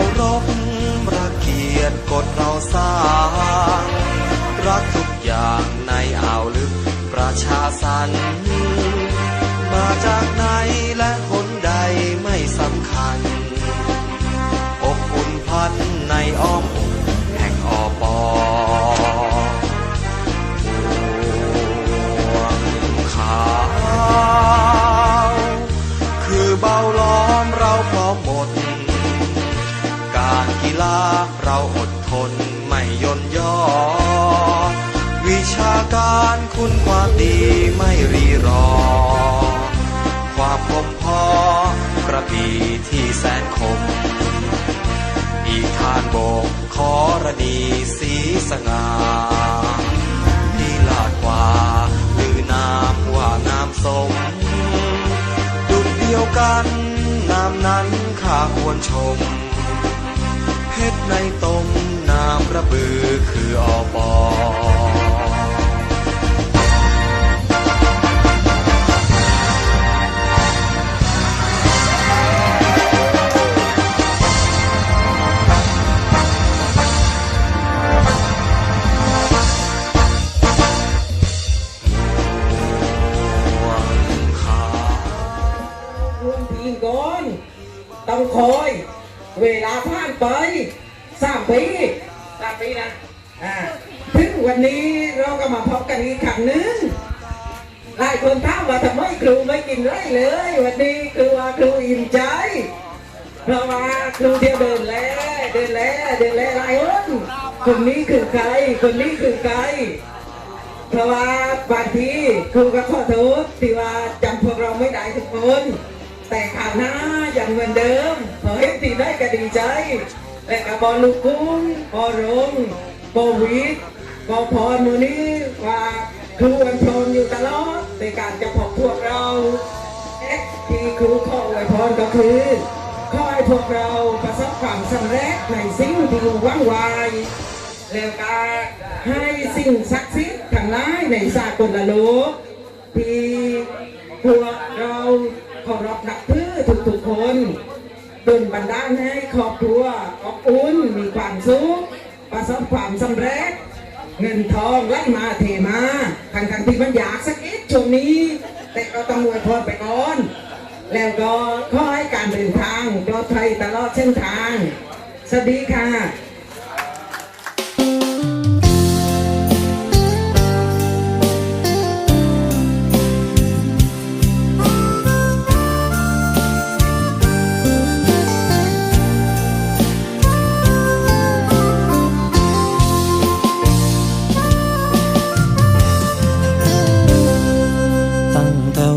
ารพระเกียรติกฎเราสร้าง รักทุกอย่างในอ่าวลึกประชาสันมาจากไหนและคนใดไม่สำคัญ อบอุ่นพันในอ้อมแห่งอปอขาว คือเบาล้อมเราพร้อม การคุณความดีไม่รีรอ ความคมพอกระบี่ที่แสนคม อีกทานโบกขอระดีสีสง่าที่ลาดกว่าลือนามว่างามสม ดุดเดียวกันนามนั้นข้าควรชมเพชรในตมนามระบือคืออปอ ต้องคอย เวลาผ่านไปสามปีสามปีนะอ่าถึงวันนี้เราก็มาพบกันอีกครั้งหนึ่งหลายคนถามว่าทำไมครูไม่กินไรเลย วันนี้ครูว่าครูอิ่มใจเพราะว่าครูเดียวเดินแล้วเดินแล้วเดินแล้วหลายคนคนนี้คือใครคนนี้คือใครเพราะว่าบางทีครูก็ขอโทษที่ว่าจำพวกเราไม่ได้ทุกคน แต่ข่าวหน้าอย่างเหมือนเดิมขอให้ตีได้ก็ดีใจ และกับบอลลูกุ้งบอลรงบอลวิทบอลพรมูนี้ว่าครูอันพรอยู่ตลอดในการจะพบพวกเราเอ๊ะที่ครูขออวยพรก็คือขอให้พวกเราประสบความสำเร็จในสิ่งที่หวังไว้แล้วก็ให้สิ่งศักดิ์สิทธิ์ทั้งหลายในสากลโลกที่พวกเรา เคารพนับถือทุกๆคนดลบันดาลให้ครอบครัวอบอุ่นมีความสุขประสบความสำเร็จ เงินทองไหลมาเทมาทั้งทั้งที่มันอยากสักนิดช่วงนี้ แต่ก็ต้องอวยพรไปก่อน แล้วก็ขอให้การเดินทางปลอดภัยตลอดเส้นทาง สวัสดีค่ะ